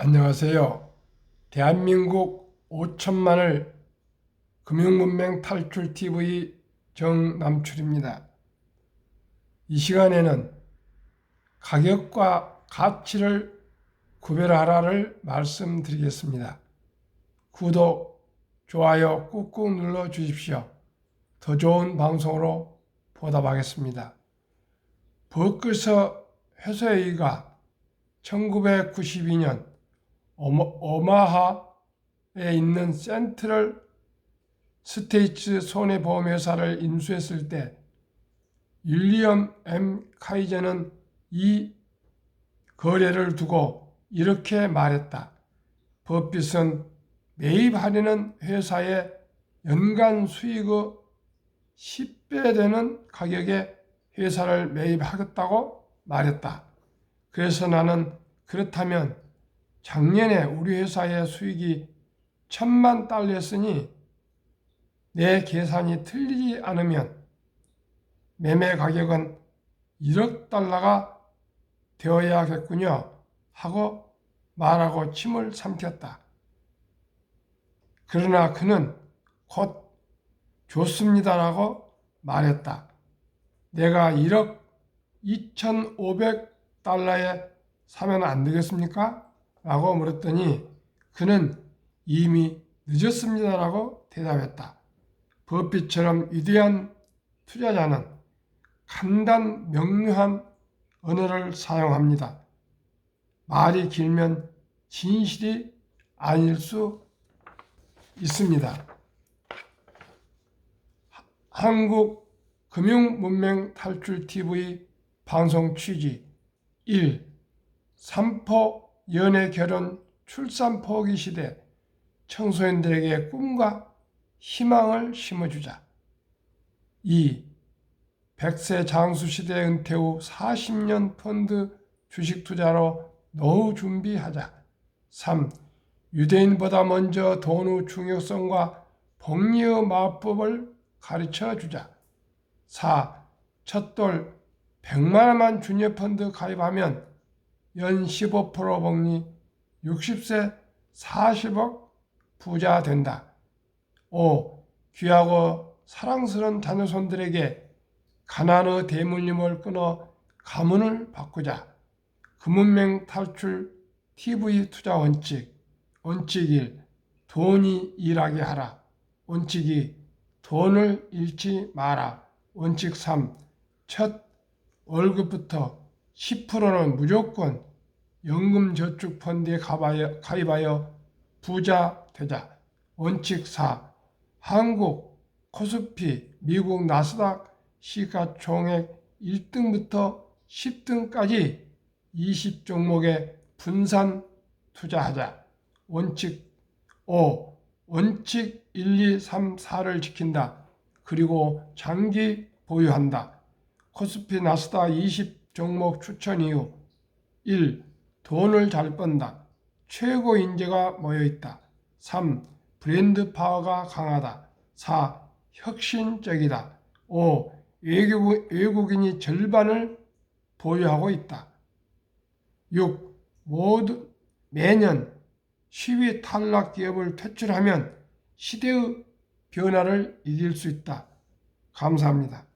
안녕하세요. 대한민국 5천만을 금융문맹 탈출 TV 정남출입니다. 이 시간에는 가격과 가치를 구별하라를 말씀드리겠습니다. 구독, 좋아요 꾹꾹 눌러 주십시오. 더 좋은 방송으로 보답하겠습니다. 버크서 회사회의가 1992년 오마, 오마하에 있는 센트럴 스테이츠 손해보험회사를 인수했을 때 윌리엄 M. 카이저는 이 거래를 두고 이렇게 말했다. 버핏은 매입 할인은 회사의 연간 수익의 10배 되는 가격에 회사를 매입하겠다고 말했다. 그래서 나는 그렇다면 작년에 우리 회사의 수익이 천만 달러였으니 내 계산이 틀리지 않으면 매매 가격은 1억 달러가 되어야겠군요. 하고 말하고 침을 삼켰다. 그러나 그는 곧 좋습니다라고 말했다. 내가 1억 2,500달러에 사면 안 되겠습니까? 라고 물었더니 그는 이미 늦었습니다라고 대답했다. 버핏처럼 위대한 투자자는 간단 명료한 언어를 사용합니다. 말이 길면 진실이 아닐 수 있습니다. 한국 금융문맹 탈출 TV 방송 취지 1. 삼포 연애 결혼 출산 포기 시대 청소년들에게 꿈과 희망을 심어주자. 2. 100세 장수 시대 은퇴 후 40년 펀드 주식 투자로 노후 준비하자. 3. 유대인보다 먼저 돈의 중요성과 복리의 마법을 가르쳐 주자. 4. 첫돌 100만 원만 주니어 펀드 가입하면 연 15% 복리 60세 40억 부자 된다. 5. 귀하고 사랑스러운 자녀손들에게 가난의 대물림을 끊어 가문을 바꾸자. 금문맹 탈출 TV 투자 원칙. 원칙 1. 돈이 일하게 하라. 원칙 2. 돈을 잃지 마라. 원칙 3. 첫 월급부터 10%는 무조건 연금저축펀드에 가입하여, 부자 되자. 원칙 4. 한국 코스피 미국 나스닥 시가총액 1등부터 10등까지 20종목에 분산 투자하자. 원칙 5. 원칙 1, 2, 3, 4를 지킨다. 그리고 장기 보유한다. 코스피 나스닥 20 종목 추천 이유 1. 돈을 잘 번다. 최고 인재가 모여 있다. 3. 브랜드 파워가 강하다. 4. 혁신적이다. 5. 외국, 외국인이 절반을 보유하고 있다. 6. 모두 매년 시위 탈락 기업을 퇴출하면 시대의 변화를 이길 수 있다. 감사합니다.